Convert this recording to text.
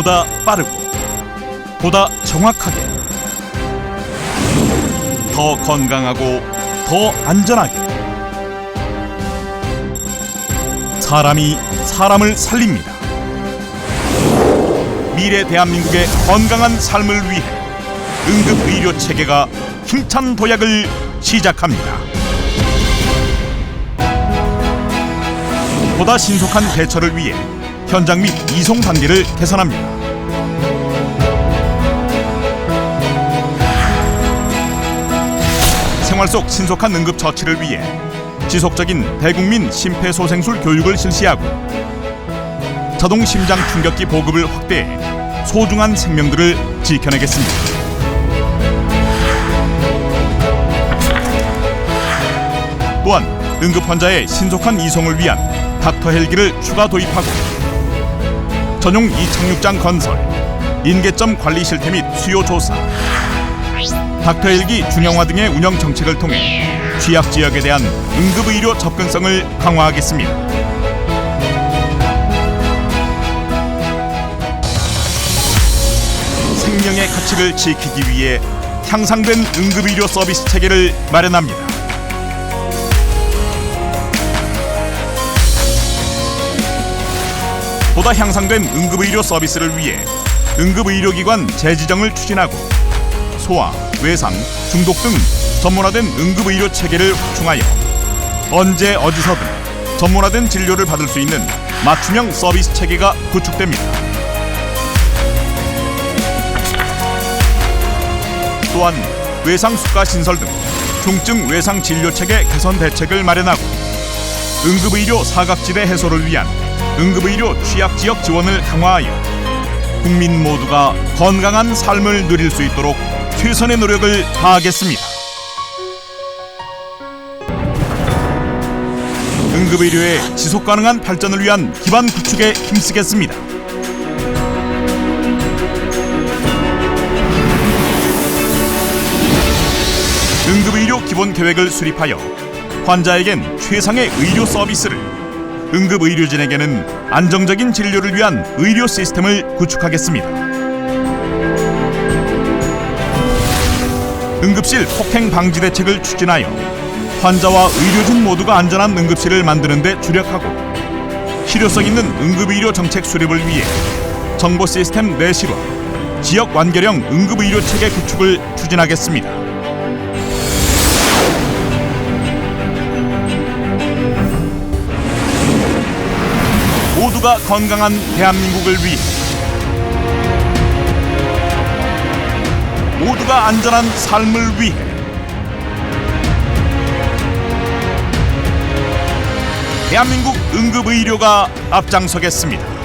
보다 빠르고 보다 정확하게 더 건강하고 더 안전하게 사람이 사람을 살립니다. 미래 대한민국의 건강한 삶을 위해 응급 의료 체계가 힘찬 도약을 시작합니다. 보다 신속한 대처를 위해 현장 및 이송 단계를 개선합니다. 생활 속 신속한 응급 처치를 위해 지속적인 대국민 심폐소생술 교육을 실시하고 자동 심장 충격기 보급을 확대해 소중한 생명들을 지켜내겠습니다. 또한 응급 환자의 신속한 이송을 위한 닥터 헬기를 추가 도입하고 전용 이착륙장 건설, 인계점 관리 실태 및 수요 조사, 닥터 헬기 중형화 등의 운영 정책을 통해 취약 지역에 대한 응급 의료 접근성을 강화하겠습니다. 생명의 가치를 지키기 위해 향상된 응급 의료 서비스 체계를 마련합니다. 보다 향상된 응급의료 서비스를 위해 응급의료기관 재지정을 추진하고 소아, 외상, 중독 등 전문화된 응급의료 체계를 확충하여 언제 어디서든 전문화된 진료를 받을 수 있는 맞춤형 서비스 체계가 구축됩니다. 또한 외상 수가 신설 등 중증 외상 진료 체계 개선 대책을 마련하고 응급의료 사각지대 해소를 위한 응급의료 취약 지역 지원을 강화하여 국민 모두가 건강한 삶을 누릴 수 있도록 최선의 노력을 다하겠습니다. 응급의료의 지속 가능한 발전을 위한 기반 구축에 힘쓰겠습니다. 응급의료 기본 계획을 수립하여 환자에겐 최상의 의료 서비스를 응급 의료진에게는 안정적인 진료를 위한 의료 시스템을 구축하겠습니다. 응급실 폭행 방지 대책을 추진하여 환자와 의료진 모두가 안전한 응급실을 만드는 데 주력하고 실효성 있는 응급의료 정책 수립을 위해 정보 시스템 내실화, 지역 완결형 응급의료 체계 구축을 추진하겠습니다. 모두가 건강한 대한민국을 위해 모두가 안전한 삶을 위해 대한민국 응급의료가 앞장서겠습니다.